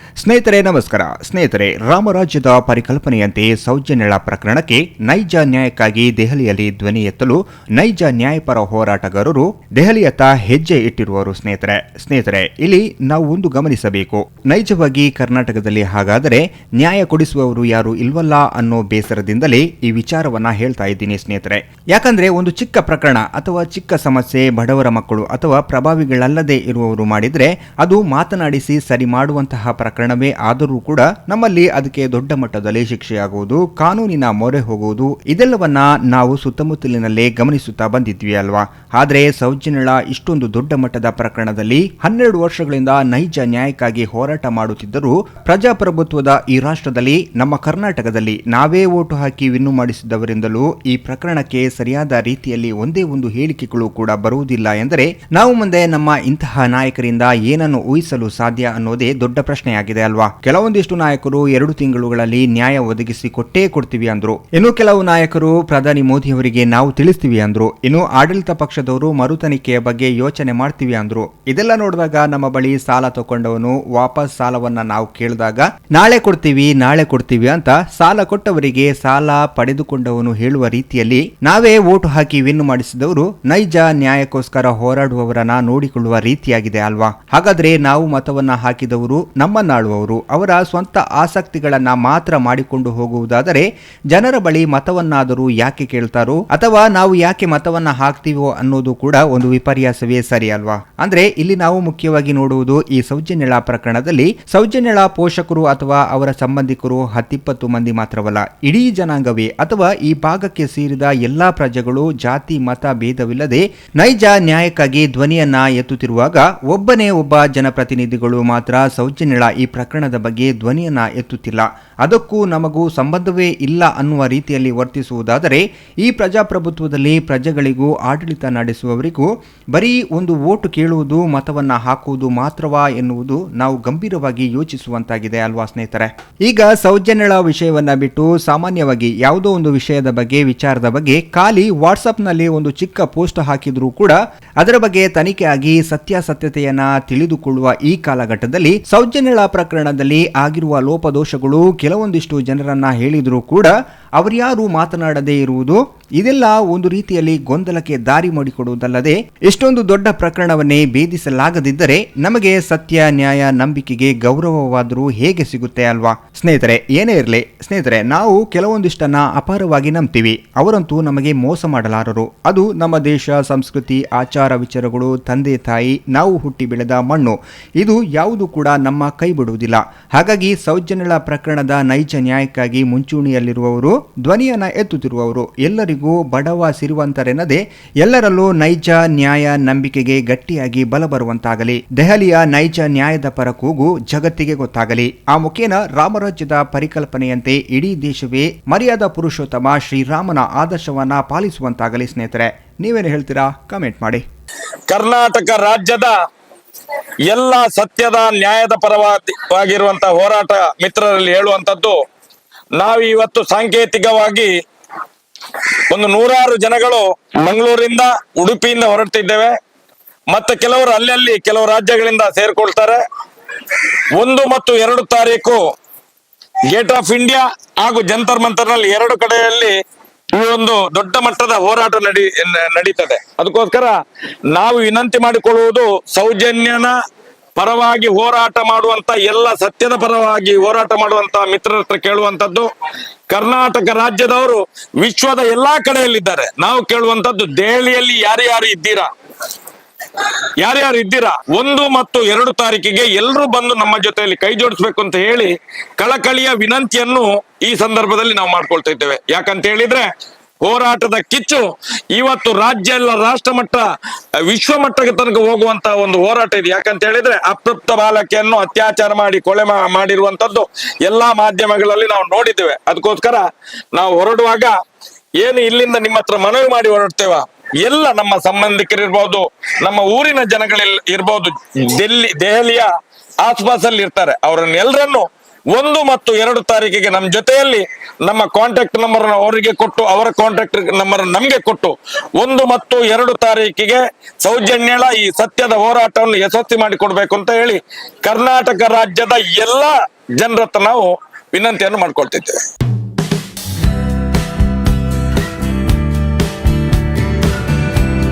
ಸ್ನೇಹಿತರೆ, ನಮಸ್ಕಾರ. ಸ್ನೇಹಿತರೆ, ರಾಮರಾಜ್ಯದ ಪರಿಕಲ್ಪನೆಯಂತೆ ಸೌಜನ್ಯಳ ಪ್ರಕರಣಕ್ಕೆ ನೈಜ ನ್ಯಾಯಕ್ಕಾಗಿ ದೆಹಲಿಯಲ್ಲಿ ಧ್ವನಿ ಎತ್ತಲು ನೈಜ ನ್ಯಾಯಪರ ಹೋರಾಟಗಾರರು ದೆಹಲಿಯತ್ತ ಹೆಜ್ಜೆ ಇಟ್ಟಿರುವರು ಸ್ನೇಹಿತರೆ. ಸ್ನೇಹಿತರೆ, ಇಲ್ಲಿ ನಾವು ಒಂದು ಗಮನಿಸಬೇಕು. ನೈಜವಾಗಿ ಕರ್ನಾಟಕದಲ್ಲಿ ಹಾಗಾದರೆ ನ್ಯಾಯ ಕೊಡಿಸುವವರು ಯಾರು ಇಲ್ವಲ್ಲ ಅನ್ನೋ ಬೇಸರದಿಂದಲೇ ಈ ವಿಚಾರವನ್ನ ಹೇಳ್ತಾ ಇದ್ದೀನಿ ಸ್ನೇಹಿತರೆ. ಯಾಕಂದ್ರೆ ಒಂದು ಚಿಕ್ಕ ಪ್ರಕರಣ ಅಥವಾ ಚಿಕ್ಕ ಸಮಸ್ಯೆ ಬಡವರ ಮಕ್ಕಳು ಅಥವಾ ಪ್ರಭಾವಿಗಳಲ್ಲದೆ ಇರುವವರು ಮಾಡಿದ್ರೆ ಅದು ಮಾತನಾಡಿಸಿ ಸರಿ ಮಾಡುವಂತಹ ಪ್ರಕರಣವೇ ಆದರೂ ಕೂಡ ನಮ್ಮಲ್ಲಿ ಅದಕ್ಕೆ ದೊಡ್ಡ ಮಟ್ಟದಲ್ಲಿ ಶಿಕ್ಷೆಯಾಗುವುದು, ಕಾನೂನಿನ ಮೊರೆ ಹೋಗುವುದು, ಇದೆಲ್ಲವನ್ನ ನಾವು ಸುತ್ತಮುತ್ತಲಿನಲ್ಲೇ ಗಮನಿಸುತ್ತಾ ಬಂದಿದ್ವಿ ಅಲ್ವಾ? ಆದರೆ ಸೌಜನ್ಯಳ ಇಷ್ಟೊಂದು ದೊಡ್ಡ ಮಟ್ಟದ ಪ್ರಕರಣದಲ್ಲಿ ಹನ್ನೆರಡು ವರ್ಷಗಳಿಂದ ನೈಜ ನ್ಯಾಯಕ್ಕಾಗಿ ಹೋರಾಟ ಮಾಡುತ್ತಿದ್ದರೂ ಪ್ರಜಾಪ್ರಭುತ್ವದ ಈ ರಾಷ್ಟ್ರದಲ್ಲಿ, ನಮ್ಮ ಕರ್ನಾಟಕದಲ್ಲಿ ನಾವೇ ಓಟು ಹಾಕಿ ವಿನ್ನು ಮಾಡಿಸಿದವರಿಂದಲೂ ಈ ಪ್ರಕರಣಕ್ಕೆ ಸರಿಯಾದ ರೀತಿಯಲ್ಲಿ ಒಂದೇ ಒಂದು ಹೇಳಿಕೆಗಳು ಕೂಡ ಬರುವುದಿಲ್ಲ ಎಂದರೆ, ನಾವು ಮುಂದೆ ನಮ್ಮ ಇಂತಹ ನಾಯಕರಿಂದ ಏನನ್ನು ಊಹಿಸಲು ಸಾಧ್ಯ ಅನ್ನೋದೇ ದೊಡ್ಡ ಪ್ರಶ್ನೆಯಾಗಿದೆ ಅಲ್ವಾ? ಕೆಲವೊಂದಿಷ್ಟು ನಾಯಕರು ಎರಡು ತಿಂಗಳುಗಳಲ್ಲಿ ನ್ಯಾಯ ಒದಗಿಸಿ ಕೊಟ್ಟೇ ಕೊಡ್ತೀವಿ ಅಂದ್ರು. ಇನ್ನು ಕೆಲವು ನಾಯಕರು ಪ್ರಧಾನಿ ಮೋದಿ ಅವರಿಗೆ ನಾವು ತಿಳಿಸ್ತೀವಿ ಅಂದ್ರು. ಇನ್ನು ಆಡಳಿತ ಪಕ್ಷದವರು ಮರು ತನಿಖೆಯ ಬಗ್ಗೆ ಯೋಚನೆ ಮಾಡ್ತೀವಿ ಅಂದ್ರು. ಇದೆಲ್ಲ ನೋಡಿದಾಗ ನಮ್ಮ ಬಳಿ ಸಾಲ ತಗೊಂಡವನು ವಾಪಸ್ ಸಾಲವನ್ನ ನಾವು ಕೇಳಿದಾಗ, ನಾಳೆ ಕೊಡ್ತೀವಿ ನಾಳೆ ಕೊಡ್ತೀವಿ ಅಂತ ಸಾಲ ಕೊಟ್ಟವರಿಗೆ ಸಾಲ ಪಡೆದುಕೊಂಡವನು ಹೇಳುವ ರೀತಿಯಲ್ಲಿ ನಾವೇ ಓಟು ಹಾಕಿ ವಿನ್ ಮಾಡಿಸಿದವರು ನೈಜ ನ್ಯಾಯಕ್ಕೋಸ್ಕರ ಹೋರಾಡುವವರನ್ನ ನೋಡಿಕೊಳ್ಳುವ ರೀತಿಯಾಗಿದೆ ಅಲ್ವಾ? ಹಾಗಾದ್ರೆ ನಾವು ಮತವನ್ನ ಹಾಕಿದವರು ನಮ್ಮನ್ನಾಳುವವರು ಅವರ ಸ್ವಂತ ಆಸಕ್ತಿಗಳನ್ನ ಮಾತ್ರ ಮಾಡಿಕೊಂಡು ಹೋಗುವುದಾದರೆ ಜನರ ಬಳಿ ಮತವನ್ನಾದರೂ ಯಾಕೆ ಕೇಳ್ತಾರೋ ಅಥವಾ ನಾವು ಯಾಕೆ ಮತವನ್ನ ಹಾಕ್ತೀವೋ ಅನ್ನೋದು ಕೂಡ ಒಂದು ವಿಪರ್ಯಾಸವೇ ಸರಿ ಅಲ್ವಾ? ಅಂದ್ರೆ ಇಲ್ಲಿ ನಾವು ಮುಖ್ಯವಾಗಿ ನೋಡುವುದು ಈ ಸೌಜನ್ಯಳ ಪ್ರಕರಣದಲ್ಲಿ ಸೌಜನ್ಯಳ ಪೋಷಕರು ಅಥವಾ ಅವರ ಸಂಬಂಧಿಕರು ಹತ್ತಿಪ್ಪತ್ತು ಮಂದಿ ಮಾತ್ರವಲ್ಲ, ಇಡೀ ಜನಾಂಗವೇ ಅಥವಾ ಈ ಭಾಗಕ್ಕೆ ಸೇರಿದ ಎಲ್ಲಾ ಪ್ರಜೆಗಳು ಜಾತಿ, ಮತ ಭೇದವಿಲ್ಲದೆ ನೈಜ ನ್ಯಾಯಕ್ಕಾಗಿ ಧ್ವನಿಯನ್ನ ಎತ್ತುತ್ತಿರುವಾಗ ಒಬ್ಬನೇ ಒಬ್ಬ ಜನಪ್ರತಿನಿಧಿಗಳು ಮಾತ್ರ ಸೌಜನ್ಯಳ ಈ ಪ್ರಕರಣದ ಬಗ್ಗೆ ಧ್ವನಿಯನ್ನ ಎತ್ತುತ್ತಿಲ್ಲ. ಅದಕ್ಕೂ ನಮಗೂ ಸಂಬಂಧವೇ ಇಲ್ಲ ಅನ್ನುವ ರೀತಿಯಲ್ಲಿ ವರ್ತಿಸುವುದಾದರೆ, ಈ ಪ್ರಜಾಪ್ರಭುತ್ವದಲ್ಲಿ ಪ್ರಜೆಗಳಿಗೂ ಆಡಳಿತ ನಡೆಸುವವರಿಗೂ ಬರೀ ಒಂದು ಓಟು ಕೇಳುವುದು, ಮತವನ್ನ ಹಾಕುವುದು ಮಾತ್ರವಾ ಎನ್ನುವುದು ನಾವು ಗಂಭೀರವಾಗಿ ಯೋಚಿಸುವಂತಾಗಿದೆ ಅಲ್ವಾ ಸ್ನೇಹಿತರೆ. ಈಗ ಸೌಜನ್ಯಳ ವಿಷಯವನ್ನ ಬಿಟ್ಟು ಸಾಮಾನ್ಯವಾಗಿ ಯಾವುದೋ ಒಂದು ವಿಷಯದ ಬಗ್ಗೆ, ವಿಚಾರದ ಬಗ್ಗೆ ಖಾಲಿ ವಾಟ್ಸಪ್ನಲ್ಲಿ ಒಂದು ಚಿಕ್ಕ ಪೋಸ್ಟ್ ಹಾಕಿದ್ರೂ ಕೂಡ ಅದರ ಬಗ್ಗೆ ತನಿಖೆ ಆಗಿ ಸತ್ಯಾಸತ್ಯತೆಯನ್ನ ತಿಳಿದುಕೊಳ್ಳುವ ಈ ಕಾಲಘಟ್ಟದಲ್ಲಿ ಸೌಜನ್ಯಳ ಪ್ರಕರಣದಲ್ಲಿ ಆಗಿರುವ ಲೋಪದೋಷಗಳು ಕೆಲವೊಂದಿಷ್ಟು ಜನರನ್ನ ಹೇಳಿದರೂ ಕೂಡ ಅವರ್ಯಾರು ಮಾತನಾಡದೇ ಇರುವುದು ಇದೆಲ್ಲ ಒಂದು ರೀತಿಯಲ್ಲಿ ಗೊಂದಲಕ್ಕೆ ದಾರಿ ಮಾಡಿಕೊಡುವುದಲ್ಲದೆ ಇಷ್ಟೊಂದು ದೊಡ್ಡ ಪ್ರಕರಣವನ್ನೇ ಭೇದಿಸಲಾಗದಿದ್ದರೆ ನಮಗೆ ಸತ್ಯ, ನ್ಯಾಯ, ನಂಬಿಕೆಗೆ ಗೌರವವಾದರೂ ಹೇಗೆ ಸಿಗುತ್ತೆ ಅಲ್ವಾ? ಸ್ನೇಹಿತರೆ, ಏನೇ ಇರಲಿ, ಸ್ನೇಹಿತರೆ, ನಾವು ಕೆಲವೊಂದಿಷ್ಟನ್ನ ಅಪಾರವಾಗಿ ನಂಬ್ತೀವಿ. ಅವರಂತೂ ನಮಗೆ ಮೋಸ ಮಾಡಲಾರರು. ಅದು ನಮ್ಮ ದೇಶ, ಸಂಸ್ಕೃತಿ, ಆಚಾರ ವಿಚಾರಗಳು, ತಂದೆ, ತಾಯಿ, ನಾವು ಹುಟ್ಟಿ ಬೆಳೆದ ಮಣ್ಣು. ಇದು ಯಾವುದು ಕೂಡ ನಮ್ಮ ಕೈ ಬಿಡುವುದಿಲ್ಲ. ಹಾಗಾಗಿ ಸೌಜನ್ಯಳ ಪ್ರಕರಣದ ನೈಜ ನ್ಯಾಯಕ್ಕಾಗಿ ಮುಂಚೂಣಿಯಲ್ಲಿರುವವರು ಧ್ವನಿಯನ್ನ ಎತ್ತುತ್ತಿರುವವರು ಎಲ್ಲರಿಗೂ ಬಡವ ಸಿರಿವಂತರೆನ್ನದೆ ಎಲ್ಲರಲ್ಲೂ ನೈಜ ನ್ಯಾಯ ನಂಬಿಕೆಗೆ ಗಟ್ಟಿಯಾಗಿ ಬಲ ಬರುವಂತಾಗಲಿ. ದೆಹಲಿಯ ನೈಜ ನ್ಯಾಯದ ಪರ ಕೂಗು ಜಗತ್ತಿಗೆ ಗೊತ್ತಾಗಲಿ. ಆ ಮುಖೇನ ರಾಮರಾಜ್ಯದ ಪರಿಕಲ್ಪನೆಯಂತೆ ಇಡೀ ದೇಶವೇ ಮರ್ಯಾದ ಪುರುಷೋತ್ತಮ ಶ್ರೀರಾಮನ ಆದರ್ಶವನ್ನ ಪಾಲಿಸುವಂತಾಗಲಿ ಸ್ನೇಹಿತರೆ. ನೀವೇನು ಹೇಳ್ತೀರಾ? ಕಮೆಂಟ್ ಮಾಡಿ. ಕರ್ನಾಟಕ ರಾಜ್ಯದ ಎಲ್ಲ ಸತ್ಯದ ನ್ಯಾಯದ ಪರವಾಗಿರುವಂತಹ ಹೋರಾಟ ಮಿತ್ರರಲ್ಲಿ ಹೇಳುವಂತದ್ದು ನಾವು ಇವತ್ತು ಸಾಂಕೇತಿಕವಾಗಿ ಒಂದು ನೂರಾರು ಜನಗಳು ಮಂಗಳೂರಿಂದ ಉಡುಪಿಯಿಂದ ಹೊರಡ್ತಿದ್ದೇವೆ. ಮತ್ತೆ ಕೆಲವರು ಅಲ್ಲಲ್ಲಿ, ಕೆಲವು ರಾಜ್ಯಗಳಿಂದ ಸೇರ್ಕೊಳ್ತಾರೆ. ಒಂದು ಮತ್ತು ಎರಡು ತಾರೀಕು ಗೇಟ್ ಆಫ್ ಇಂಡಿಯಾ ಹಾಗೂ ಜಂತರ್ ಮಂತರ್ನಲ್ಲಿ ಎರಡು ಕಡೆಯಲ್ಲಿ ಈ ಒಂದು ದೊಡ್ಡ ಮಟ್ಟದ ಹೋರಾಟ ನಡಿ, ನಡೀತದೆ. ಅದಕ್ಕೋಸ್ಕರ ನಾವು ವಿನಂತಿ ಮಾಡಿಕೊಳ್ಳುವುದು ಸೌಜನ್ಯನ ಪರವಾಗಿ ಹೋರಾಟ ಮಾಡುವಂತ ಎಲ್ಲ ಸತ್ಯದ ಪರವಾಗಿ ಹೋರಾಟ ಮಾಡುವಂತ ಮಿತ್ರರ ಕೇಳುವಂತದ್ದು, ಕರ್ನಾಟಕ ರಾಜ್ಯದವರು ವಿಶ್ವದ ಎಲ್ಲಾ ಕಡೆಯಲ್ಲಿದ್ದಾರೆ. ನಾವು ಕೇಳುವಂತದ್ದು ದೆಹಲಿಯಲ್ಲಿ ಯಾರ್ಯಾರು ಇದ್ದೀರಾ? ಯಾರ್ಯಾರು ಇದ್ದೀರಾ? ಒಂದು ಮತ್ತು ಎರಡು ತಾರೀಕಿಗೆ ಎಲ್ಲರೂ ಬಂದು ನಮ್ಮ ಜೊತೆಯಲ್ಲಿ ಕೈ ಜೋಡಿಸ್ಬೇಕು ಅಂತ ಹೇಳಿ ಕಳಕಳಿಯ ವಿನಂತಿಯನ್ನು ಈ ಸಂದರ್ಭದಲ್ಲಿ ನಾವು ಮಾಡ್ಕೊಳ್ತಾ ಇದ್ದೇವೆ. ಯಾಕಂತ ಹೇಳಿದ್ರೆ ಹೋರಾಟದ ಕಿಚ್ಚು ಇವತ್ತು ರಾಜ್ಯ ಎಲ್ಲ ರಾಷ್ಟ್ರ ಮಟ್ಟ ವಿಶ್ವ ಮಟ್ಟಕ್ಕೆ ತನಕ ಹೋಗುವಂತ ಒಂದು ಹೋರಾಟ ಇದೆ. ಯಾಕಂತ ಹೇಳಿದ್ರೆ ಅಪೃಪ್ತ ಬಾಲಕಿಯನ್ನು ಅತ್ಯಾಚಾರ ಮಾಡಿ ಕೊಲೆ ಮಾಡಿರುವಂತದ್ದು ಎಲ್ಲಾ ಮಾಧ್ಯಮಗಳಲ್ಲಿ ನಾವು ನೋಡಿದ್ದೇವೆ. ಅದಕ್ಕೋಸ್ಕರ ನಾವು ಹೊರಡುವಾಗ ಏನು ಇಲ್ಲಿಂದ ನಿಮ್ಮ ಹತ್ರ ಮನವಿ ಮಾಡಿ ಹೊರಡ್ತೇವ? ಎಲ್ಲ ನಮ್ಮ ಸಂಬಂಧಿಕರಿರ್ಬೋದು ನಮ್ಮ ಊರಿನ ಜನಗಳಿರ್ಬೋದು ಇರ್ಬೋದು ಡೆಲ್ಲಿ ದೆಹಲಿಯ ಆಸ್ಪಾಸಲ್ಲಿ ಇರ್ತಾರೆ. ಅವರನ್ನೆಲ್ಲರನ್ನು ಒಂದು ಮತ್ತು ಎರಡು ತಾರೀಕಿಗೆ ನಮ್ಮ ಜೊತೆಯಲ್ಲಿ ನಮ್ಮ ಕಾಂಟ್ಯಾಕ್ಟ್ ನಂಬರ್ ಅವರಿಗೆ ಕೊಟ್ಟು, ಅವರ ಕಾಂಟ್ಯಾಕ್ಟ್ ನಂಬರ್ ನಮಗೆ ಕೊಟ್ಟು, ಒಂದು ಮತ್ತು ಎರಡು ತಾರೀಕಿಗೆ ಸೌಜನ್ಯಳ ಈ ಸತ್ಯದ ಹೋರಾಟವನ್ನು ಯಶಸ್ವಿ ಮಾಡಿಕೊಡ್ಬೇಕು ಅಂತ ಹೇಳಿ ಕರ್ನಾಟಕ ರಾಜ್ಯದ ಎಲ್ಲ ಜನರತ್ರ ನಾವು ವಿನಂತಿಯನ್ನು ಮಾಡ್ಕೊಳ್ತಿದ್ದೇವೆ.